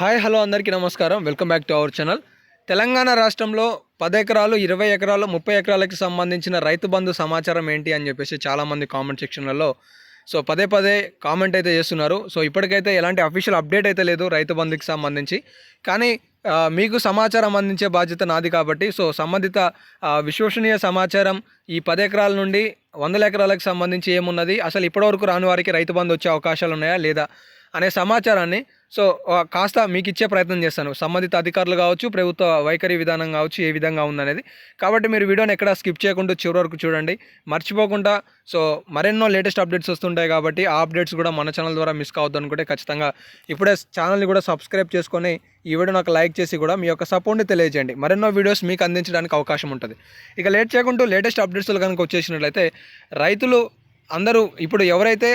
Hi hello అందరికీ నమస్కారం. Welcome back to our channel. Telangana రాష్ట్రంలో పది ఎకరాలు ఇరవై ఎకరాలు ముప్పై ఎకరాలకు సంబంధించిన రైతు బంధు సమాచారం ఏంటి అని చెప్పేసి చాలామంది కామెంట్ సెక్షన్లలో సో పదే పదే కామెంట్ అయితే చేస్తున్నారు. సో ఇప్పటికైతే ఎలాంటి అఫీషియల్ అప్డేట్ అయితే లేదు రైతు బంధుకి సంబంధించి. కానీ మీకు సమాచారం అందించే బాధ్యత నాది కాబట్టి సో సంబంధిత విశ్వసనీయ సమాచారం ఈ పది ఎకరాల నుండి వందల ఎకరాలకు సంబంధించి ఏమున్నది? అసలు ఇప్పటివరకు రాని వారికి రైతు బంధు వచ్చే అవకాశాలు ఉన్నాయా లేదా? అనే సమాచారాన్ని. సో కాస్త మీకు ఇచ్చే ప్రయత్నం చేస్తాను. సంబంధిత అధికారులు కావచ్చు ప్రభుత్వ వైఖరి విధానం కావచ్చు ఏ విధంగా ఉందనేది. కాబట్టి మీరు వీడియోని ఎక్కడ స్కిప్ చేయకుండా చివరి వరకు చూడండి. మర్చిపోకుండా సో మరెన్నో లేటెస్ట్ అప్డేట్స్ వస్తుంటాయి కాబట్టి ఆ అప్డేట్స్ కూడా మన ఛానల్ ద్వారా మిస్ కావద్దు అనుకుంటే ఖచ్చితంగా ఇప్పుడే ఛానల్ని కూడా సబ్స్క్రైబ్ చేసుకొని ఈ వీడియో నాకు లైక్ చేసి కూడా మీ యొక్క సపోర్ట్ని తెలియజేయండి. మరెన్నో వీడియోస్ మీకు అందించడానికి అవకాశం ఉంటుంది. ఇక లేట్ చేయకుండా లేటెస్ట్ అప్డేట్స్లో కనుక వచ్చేసినట్లయితే రైతులు అందరూ ఇప్పుడు ఎవరైతే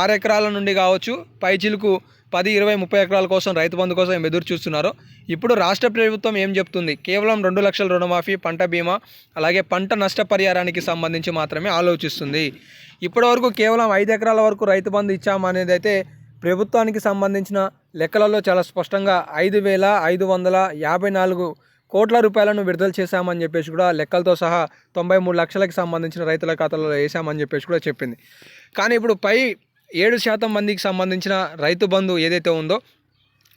ఆరు ఎకరాల నుండి కావచ్చు పై చిలుకు పది ఇరవై ముప్పై ఎకరాల కోసం రైతు బంధు కోసం ఎదురు చూస్తున్నారో. ఇప్పుడు రాష్ట్ర ప్రభుత్వం ఏం చెప్తుంది? కేవలం రెండు లక్షల రుణమాఫీ పంట బీమా అలాగే పంట నష్టపరిహారానికి సంబంధించి మాత్రమే ఆలోచిస్తుంది. ఇప్పటివరకు కేవలం ఐదు ఎకరాల వరకు రైతు బంధు ఇచ్చామనేది అయితే ప్రభుత్వానికి సంబంధించిన లెక్కలలో చాలా స్పష్టంగా ఐదు వేల ఐదు వందల యాభై నాలుగు కోట్ల రూపాయలను విడుదల చేశామని చెప్పేసి కూడా లెక్కలతో సహా తొంభై మూడు లక్షలకు సంబంధించిన రైతుల ఖాతాలో వేసామని చెప్పేసి కూడా చెప్పింది. కానీ ఇప్పుడు పై ఏడు శాతం మందికి సంబంధించిన రైతు బంధు ఏదైతే ఉందో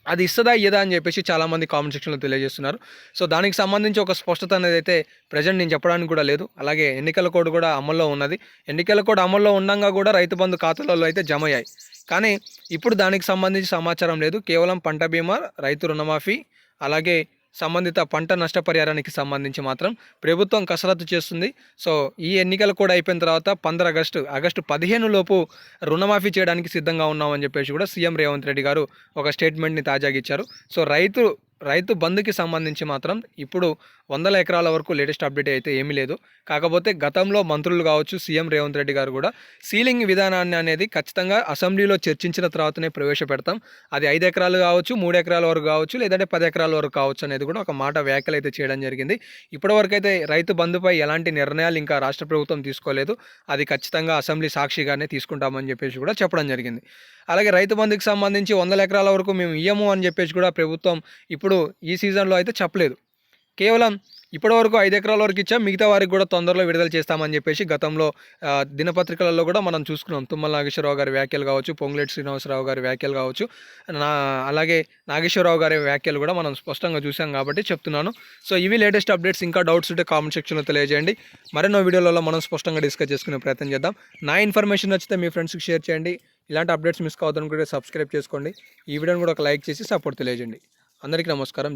అది ఇస్తుందా ఇయ్యదా అని చెప్పేసి చాలామంది కామెంట్ సెక్షన్లో తెలియజేస్తున్నారు. సో దానికి సంబంధించి ఒక స్పష్టత అనేది అయితే ప్రజెంట్ నేను చెప్పడానికి కూడా లేదు. అలాగే ఎన్నికల కోడ్ కూడా అమల్లో ఉన్నది. ఎన్నికల కోడ్ అమల్లో ఉండగా కూడా రైతు బంధు ఖాతాలలో అయితే జమ అయ్యాయి. కానీ ఇప్పుడు దానికి సంబంధించి సమాచారం లేదు. కేవలం పంట బీమా రైతు రుణమాఫీ అలాగే సంబంధిత పంట నష్టపరిహారానికి సంబంధించి మాత్రం ప్రభుత్వం కసరత్తు చేస్తుంది. సో ఈ ఎన్నికలు కూడా అయిపోయిన తర్వాత పంద్ర ఆగస్టు ఆగస్టు పదిహేను లోపు రుణమాఫీ చేయడానికి సిద్ధంగా ఉన్నామని చెప్పేసి కూడా సీఎం రేవంత్ రెడ్డి గారు ఒక స్టేట్మెంట్ని తాజాగా ఇచ్చారు. సో రైతు రైతు బంధుకి సంబంధించి మాత్రం ఇప్పుడు వందల ఎకరాల వరకు లేటెస్ట్ అప్డేట్ అయితే ఏమీ లేదు. కాకపోతే గతంలో మంత్రులు కావచ్చు సీఎం రేవంత్ రెడ్డి గారు కూడా సీలింగ్ విధానాన్ని అనేది ఖచ్చితంగా అసెంబ్లీలో చర్చించిన తర్వాతనే ప్రవేశపెడతాం. అది ఐదు ఎకరాలు కావచ్చు మూడు ఎకరాల వరకు కావచ్చు లేదంటే పది ఎకరాల వరకు కావచ్చు అనేది కూడా ఒక మాట వ్యాఖ్యలు అయితే చేయడం జరిగింది. ఇప్పటివరకు అయితే రైతు బంధుపై ఎలాంటి నిర్ణయాలు ఇంకా రాష్ట్ర ప్రభుత్వం తీసుకోలేదు. అది ఖచ్చితంగా అసెంబ్లీ సాక్షిగానే తీసుకుంటామని చెప్పేసి కూడా చెప్పడం జరిగింది. అలాగే రైతు బంధుకి సంబంధించి వందల ఎకరాల వరకు మేము ఇయ్యము అని చెప్పేసి కూడా ప్రభుత్వం ఇప్పుడు ఈ సీజన్లో అయితే చెప్పలేదు. కేవలం ఇప్పటివరకు ఐదు ఎకరాల వరకు ఇచ్చాం. మిగతా వారికి కూడా తొందరలో విడుదల చేస్తామని చెప్పేసి గతంలో దినపత్రికలలో కూడా మనం చూసుకున్నాం. తుమ్మల నాగేశ్వరరావు గారి వ్యాఖ్యలు కావచ్చు పొంగులేటి శ్రీనివాసరావు గారి వ్యాఖ్యలు కావచ్చు నా అలాగే నాగేశ్వరరావు గారి వ్యాఖ్యలు కూడా మనం స్పష్టంగా చూసాం కాబట్టి చెప్తున్నాను. సో ఇవి లేటెస్ట్ అప్డేట్స్. ఇంకా డౌట్స్ ఉంటే కామెంట్ సెక్షన్లో తెలియజేయండి. మరెన్నో వీడియోలలో మనం స్పష్టంగా డిస్కస్ చేసుకునే ప్రయత్నం చేద్దాం. నా ఇన్ఫర్మేషన్ నచ్చితే మీ ఫ్రెండ్స్కి షేర్ చేయండి. ఇలాంటి అప్డేట్స్ మిస్ కావద్దనుకుంటే సబ్స్క్రైబ్ చేసుకోండి. ఈ వీడియోని కూడా ఒక లైక్ చేసి సపోర్ట్ తెలియజేయండి. అందరికీ నమస్కారం.